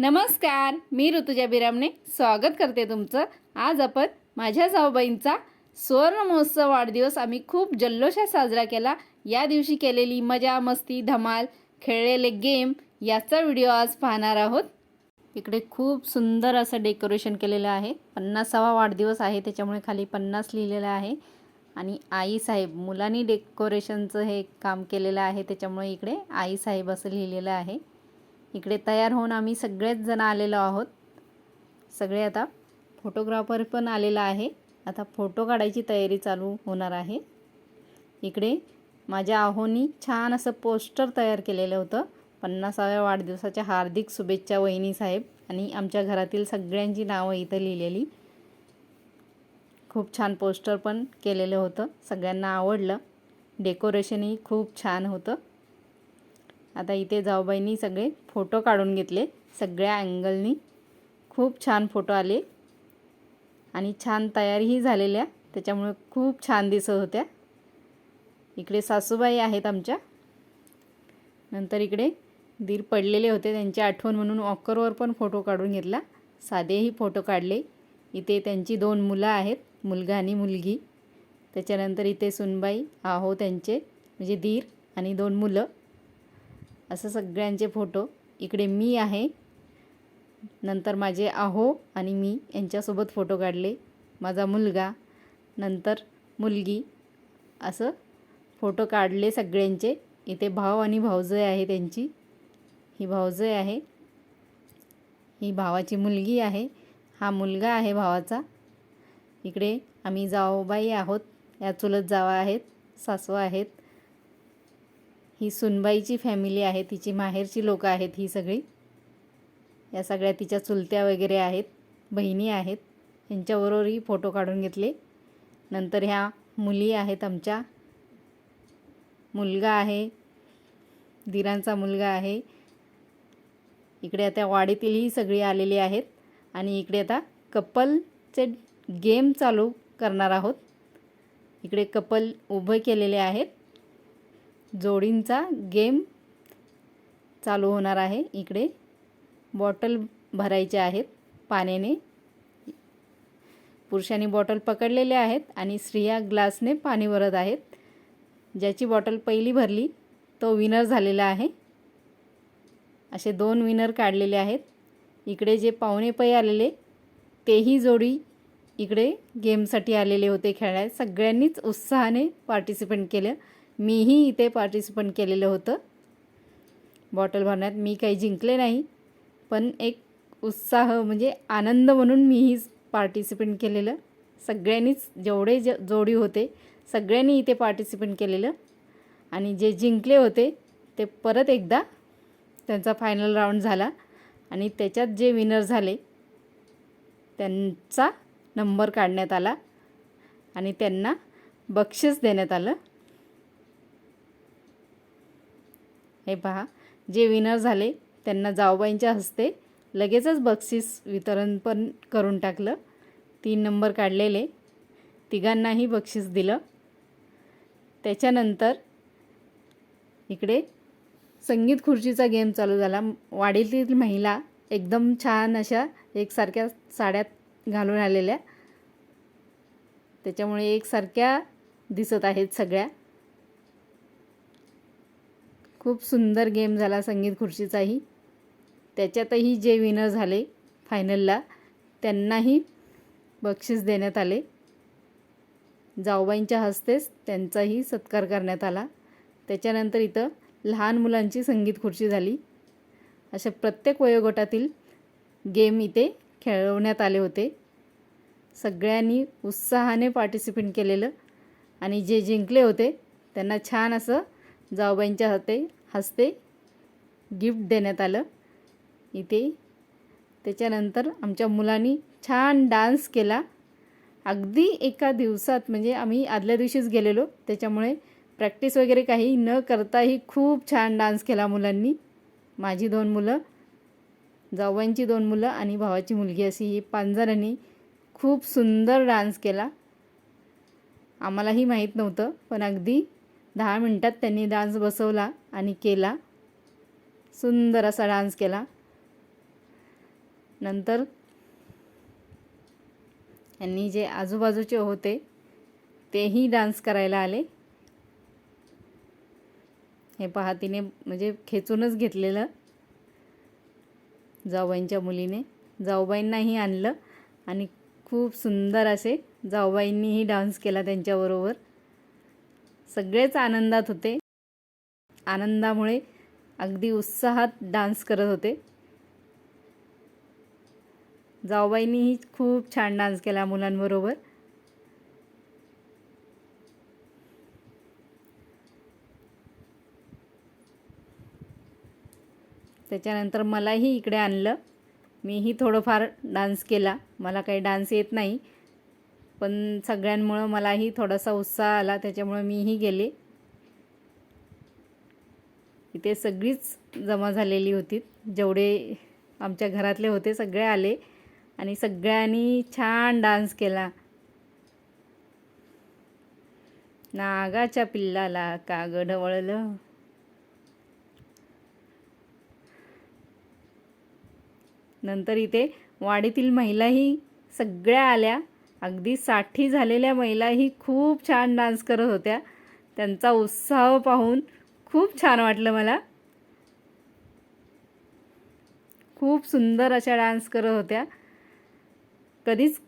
नमस्कार मी ऋतुजा बिरामने स्वागत करते तुमचं. आज आपण माझ्या जाऊबाईंचा सुवर्ण महोत्सव वाढदिवस आम्ही खूप जल्लोषात साजरा केला. या दिवशी केलेली मजा मस्ती धमाल खेळलेले गेम याचा व्हिडिओ आज पाहणार आहोत. इकडे खूप सुंदर असं डेकोरेशन केलेलं आहे. पन्नासावा वाढदिवस आहे त्याच्यामुळे खाली पन्नास लिहिलेलं आहे. आणि आई साहेब मुलांनी डेकोरेशनचं हे काम केलेलं आहे त्याच्यामुळे इकडे आई साहेब असं लिहिलेलं आहे. इकडे तयार होऊन आम्ही सगळेच जण आलेलो आहोत. सगळे आता फोटोग्राफर पण आलेला आहे. आता फोटो काढायची तयारी चालू होणार आहे. इकडे माझ्या आहोनी छान असं पोस्टर तयार केलेलं होतं. पन्नासाव्या वाढदिवसाच्या हार्दिक शुभेच्छा वहिनी साहेब आणि आमच्या घरातील सगळ्यांची नावं इथं लिहिलेली. खूप छान पोस्टर पण केलेलं होतं. सगळ्यांना आवडलं. डेकोरेशनही खूप छान होतं. आता इथे जाऊबाईंनी सगळे फोटो काढून घेतले. सगळ्या अँगलनी. खूप छान फोटो आले. आणि छान तयारीही झालेल्या. त्याच्यामुळे खूप छान दिसत होत्या. इकडे सासूबाई आहेत आमच्या. नंतर इकडे दीर पडलेले होते. त्यांची आठवण म्हणून ऑकरवर पण फोटो काढून घेतला. साधेही फोटो काढले. इथे त्यांची दोन मुलं आहेत. मुलगा आणि मुलगी. त्याच्यानंतर इथे सुनबाई आहो त्यांचे. म्हणजे दीर आणि दोन मुलं. असं सगळ्यांचे फोटो. इकडे मी आहे. नंतर माझे आहो आणि मी यांच्यासोबत फोटो काढले. माझा मुलगा. नंतर मुलगी. असं फोटो काढले सगळ्यांचे. इथे भाव आणि भावजय आहे त्यांची. ही भावजय आहे. ही भावाची मुलगी आहे. हा मुलगा आहे भावाचा. इकडे आम्ही जावबाई आहोत. या चुलत जावा आहेत. सासवा आहेत. ही सुनबाईची फॅमिली आहे तिची माहेरची लोकं आहेत ही सगळी. या सगळ्या तिच्या चुलत्या वगैरे आहेत बहिणी आहेत. यांच्याबरोबरही फोटो काढून घेतले. नंतर ह्या मुली आहेत आमच्या. मुलगा आहे. दिरांचा मुलगा आहे. इकडे आता वाडीतीलही सगळी आलेली आहेत आणि इकडे आता कपलचे गेम चालू करणार आहोत. इकडे कपल उभे केलेले आहेत. जोडींचा गेम चालू होणार आहे. इकडे बॉटल भरायचे आहेत पाण्याने. पुरुषांनी बॉटल पकडलेले आहेत आणि स्त्रिया ग्लासने पाणी भरत आहेत. ज्याची बॉटल पहिली भरली तो विनर झालेला आहे. असे दोन विनर काढलेले आहेत. इकडे जे पाहुणे पै आलेले तेही जोडी इकडे गेमसाठी आलेले होते खेळायला. सगळ्यांनीच उत्साहाने पार्टिसिपेंट केलं. मीही इथे पार्टिसिपंट केलेलं होतं. बॉटल भरण्यात मी काही जिंकले नाही पण एक उत्साह म्हणजे आनंद म्हणून मीही पार्टिसिपेंट केलेलं. सगळ्यांनीच जेवढे ज जोडी होते सगळ्यांनी इथे पार्टिसिपेंट केलेलं. आणि जे जिंकले होते ते परत एकदा त्यांचा फायनल राऊंड झाला. आणि त्याच्यात जे विनर झाले त्यांचा नंबर काढण्यात आला. आणि त्यांना बक्षीस देण्यात आलं. हे पहा जे विनर झाले त्यांना जाऊबाईंच्या हस्ते लगेचच बक्षीस वितरण पण करून टाकलं. तीन नंबर काढलेले. तिघांनाही बक्षीस दिलं. त्याच्यानंतर इकडे संगीत खुर्चीचा गेम चालू झाला. वाडीतील महिला एकदम छान अशा एकसारख्या साड्यात घालून आलेल्या. त्याच्यामुळे एकसारख्या दिसत आहेत सगळ्या. खूप सुंदर गेम झाला संगीत खुर्चीचाही त्याच्यातही जे विनर झाले फायनलला त्यांनाही बक्षीस देण्यात आले. जाऊबाईंच्या हस्तेच त्यांचाही सत्कार करण्यात आला. त्याच्यानंतर इथं लहान मुलांची संगीत खुर्ची झाली. अशा प्रत्येक वयोगटातील गेम इथे खेळवण्यात आले होते. सगळ्यांनी उत्साहाने पार्टिसिपेट केलेलं आणि जे जिंकले होते त्यांना छान असं जाऊबाईंच्या हाते हस्ते गिफ्ट देण्यात आलं. इथे त्याच्यानंतर आमच्या मुलांनी छान डान्स केला. अगदी एका दिवसात म्हणजे आम्ही आदल्या दिवशीच गेलेलो. त्याच्यामुळे प्रॅक्टिस वगैरे काही न करताही खूप छान डान्स केला मुलांनी. माझी दोन मुलं जाऊबाईंची दोन मुलं आणि भावाची मुलगी अशी ही पांजरांनी खूप सुंदर डान्स केला. आम्हालाही माहीत नव्हतं पण अगदी दहा मिनटात त्यांनी डान्स बसवला आणि केला. सुंदर असा डान्स केला. नंतर यांनी जे आजूबाजूचे होते तेही डान्स करायला आले. हे पहा तिने म्हणजे खेचूनच घेतलेलं जाऊबाईंच्या मुलीने. जाऊबाईंनाही आणलं आणि खूप सुंदर असे जाऊबाईंनीही डान्स केला त्यांच्याबरोबर. सगळेच आनंदात होते. आनंदामुळे अगदी उत्साहात डान्स करत होते. जाऊबाईंनीही खूप छान डान्स केला मुलांबरोबर. त्याच्यानंतर मलाही इकडे आणलं. मीही थोडंफार डान्स केला. मला काही डान्स येत नाही. पण सगळ्यांमुळं मलाही थोडासा उत्साह आला त्याच्यामुळं मीही गेले. इथे सगळीच जमा झालेली होती. जेवढे आमच्या घरातले होते सगळे आले आणि सगळ्यांनी छान डान्स केला. नागाच्या पिल्लाला काग ढवळलं? नंतर इथे वाडीतील महिलाही सगळ्या आल्या. अगदी साठी झालेल्या महिलाही खूप छान डान्स करत होत्या. त्यांचा उत्साह पाहून खूप छान वाटलं मला. खूप सुंदर अशा डान्स करत होत्या. कधीच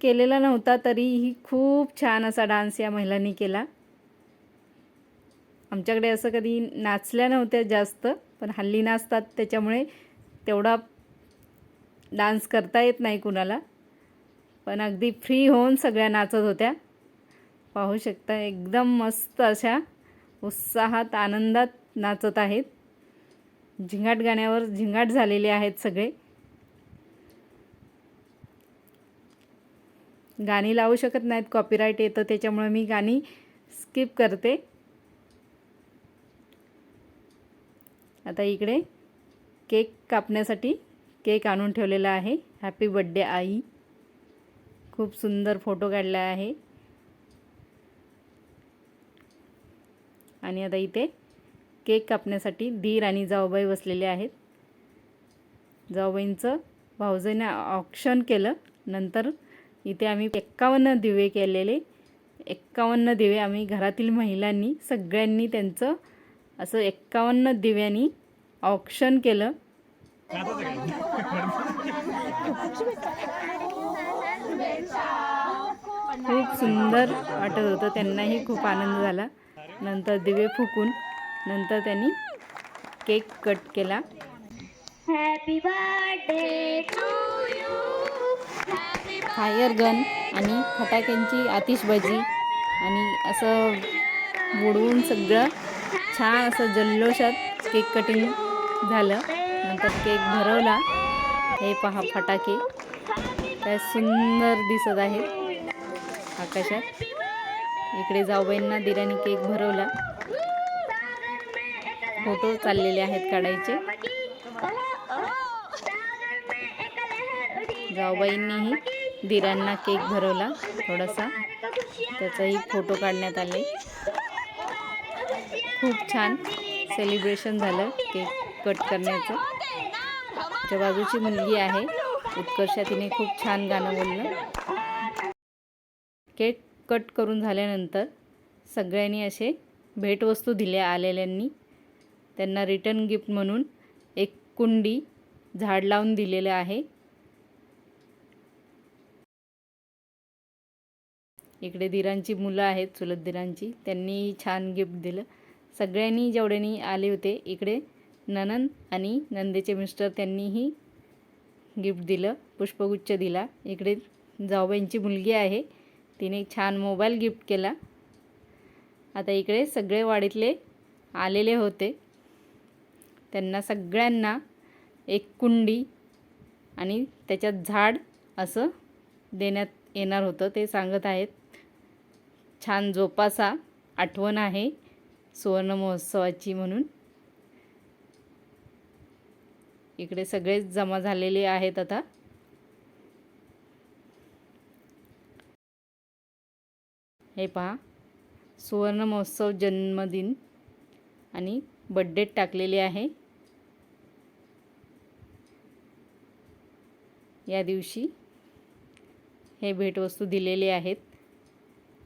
केलेला नव्हता तरीही खूप छान असा डान्स या महिलांनी केला. आमच्याकडे असं कधी नाचल्या नव्हत्या जास्त पण हल्ली नाचतात त्याच्यामुळे तेवढा डान्स करता येत नाही कुणाला. पण अगदी फ्री होऊन सगळ्या नाचत होत्या. पाहू शकता एकदम मस्त अशा उत्साहात आनंदात नाचत आहेत. झिंगाट गाण्यावर झिंगाट झालेले आहेत सगळे. गाणी लावू शकत नाहीत कॉपीराईट येतं त्याच्यामुळे मी गाणी स्किप करते. आता इकडे केक कापण्यासाठी केक आणून ठेवलेला आहे. हॅपी बड्डे आई. खूप सुंदर फोटो काढला आहे. आणि आता इथे केक कापण्यासाठी दीर आणि जाऊबाई बसलेले आहेत. जाऊबाईंचं भाऊजाईने ऑप्शन केलं. नंतर इथे आम्ही एक्कावन्न दिवे केलेले. एक्कावन्न दिवे आम्ही घरातील महिलांनी सगळ्यांनी त्यांचं असं एक्कावन्न दिव्यांनी ऑप्शन केलं. खूप सुंदर वाटत होतं. त्यांनाही खूप आनंद झाला. नंतर दिवे फुकून नंतर त्यांनी केक कट केला. Happy फायर गन आणि फटाक्यांची आतिषबाजी आणि असं बुडवून सगळं छान असं जल्लोषात केक कटिंग झालं. नंतर केक भरवला. हे पहा फटाके. काय सुंदर दिसत आहेत आकाशात. इकडे जाऊबाईंना दिराने केक भरवला. फोटो चाललेले आहेत काढायचे. जाऊबाईंनीही दिरांना केक भरवला थोडासा. त्याचाही फोटो काढण्यात आले. खूप छान सेलिब्रेशन झालं केक कट करण्याचं. त्या बाजूची मुलगी आहे. उत्कर्षा तिने खूप छान गाणं बोललं. केक कट करून झाल्यानंतर सगळ्यांनी असे भेटवस्तू दिल्या आलेल्यांनी. त्यांना रिटर्न गिफ्ट म्हणून एक कुंडी झाड लावून दिलेलं आहे. इकडे दिरांची मुलं आहेत चुलत दिरांची त्यांनी छान गिफ्ट दिलं. सगळ्यांनी जेवढ्यांनी आले होते इकडे ननन आणि नंदेचे मिस्टर त्यांनीही गिफ्ट दिलं पुष्पगुच्छ दिला. इकडे जाऊबाईंची मुलगी आहे. तिने छान मोबाईल गिफ्ट केला. आता इकडे सगळे वाडीतले आलेले होते. त्यांना सगळ्यांना एक कुंडी आणि त्याच्यात झाड असं देण्यात येणार होतं ते सांगत आहेत. छान जोपासा आठवण आहे सुवर्ण महोत्सवाची म्हणून. इकडे सगळेच जमा झालेले आहेत आता. हे पहा. सुवर्ण महोत्सव जन्मदिन. आणि बड्डेट टाकलेले आहे. या दिवशी हे भेटवस्तू दिलेले आहेत.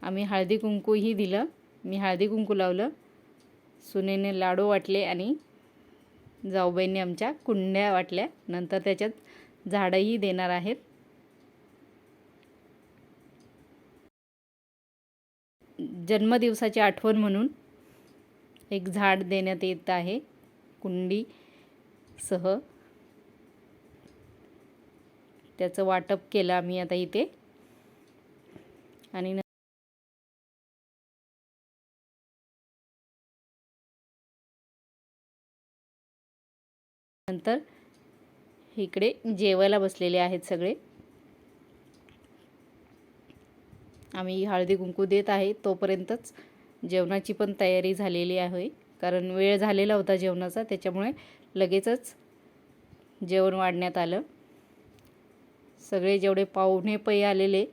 आम्ही हळदी कुंकूही दिलं. मी हळदी कुंकू लावलं. सुनेने लाडू वाटले आणि जाऊबाईंनी आमच्या कुंड्या वाटल्या. नंतर त्याच्यात झाडंही देणार आहेत. जन्मदिवसाची आठवण म्हणून एक झाड देण्यात येत आहे. कुंडी सह. त्याचं वाटप केलं आम्ही आता इथे. आणि नंतर इकडे जेवायला बसलेले आहेत सगळे. आम्ही हळदी कुंकू देत आहे तोपर्यंतच जेवणाची पण तयारी झालेली आहे. कारण वेळ झालेला होता जेवणाचा त्याच्यामुळे लगेचच जेवण वाढण्यात आलं. सगळे जेवढे पाहुणे पै आलेले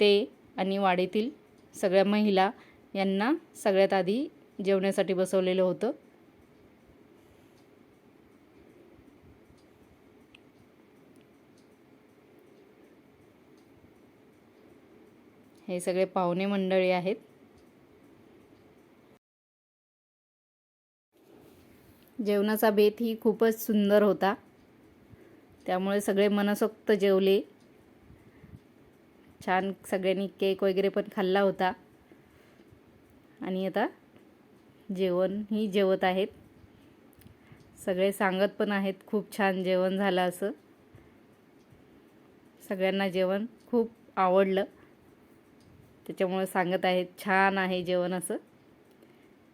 ते आणि वाडीतील सगळ्या महिला यांना सगळ्यात आधी जेवण्यासाठी बसवलेलं होतं. हे सगळे पाहुणे मंडळी आहेत. जेवणाचा बेत ही खूपच सुंदर होता. त्यामुळे सगळे मनसोक्त जेवले. छान सगळ्यांनी केक वगैरे पण खाल्ला होता. आणि आता जेवण ही जेवत आहेत. सगळे सांगत पण आहेत खूप छान जेवण झालं असं. सगळ्यांना जेवण खूप आवडलं. त्याच्यामुळे सांगत आहेत छान आहे जेवण असं.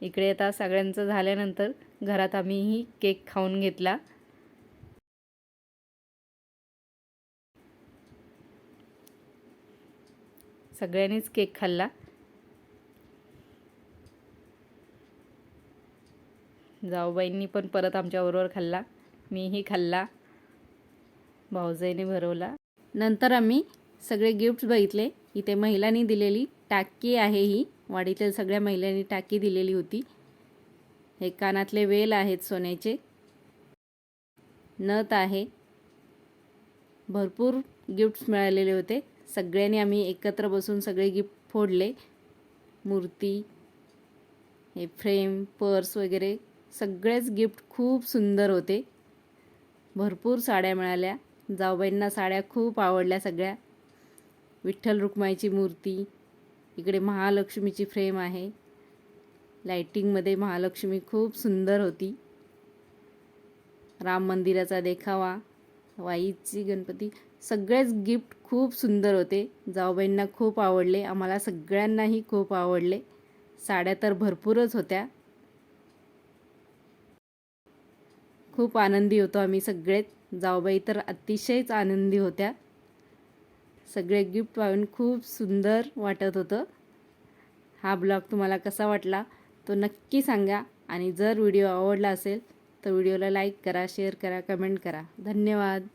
इकडे आता सगळ्यांचं झाल्यानंतर घरात आम्हीही केक खाऊन घेतला. सगळ्यांनीच केक खाल्ला. जाऊबाईंनी पण परत आमच्याबरोबर खाल्ला. मीही खाल्ला. भाऊजाईने भरवला. नंतर आम्ही सगळे गिफ्ट्स बघितले. इथे महिलांनी दिलेली टाकी आहे ही. वाडीतील सगळ्या महिलांनी टाकी दिलेली होती. हे कानातले वेल आहेत सोन्याचे. नथ आहे. भरपूर गिफ्ट्स मिळालेले होते. सगळ्यांनी आम्ही एकत्र बसून सगळे गिफ्ट फोडले. मूर्ती हे फ्रेम पर्स वगैरे सगळेच गिफ्ट खूप सुंदर होते. भरपूर साड्या मिळाल्या. जाऊबाईंना साड्या खूप आवडल्या सगळ्या. विठ्ठल रुक्माईची मूर्ती इकडे महालक्ष्मीची फ्रेम आहे. लायटिंगमध्ये महालक्ष्मी खूप सुंदर होती. राम मंदिराचा देखावा वाईची गणपती सगळेच गिफ्ट खूप सुंदर होते. जाऊबाईंना खूप आवडले आम्हाला सगळ्यांनाही खूप आवडले. साड्या तर भरपूरच होत्या. खूप आनंदी होतो आम्ही सगळेच. जाऊबाई तर अतिशयच आनंदी होत्या. सगळे गिफ्ट पाहून खूप सुंदर वाटत होतं. हा ब्लॉग तुम्हाला कसा वाटला तो नक्की सांगा. आणि जर व्हिडिओ आवडला असेल तर व्हिडिओला लाईक करा शेअर करा कमेंट करा. धन्यवाद.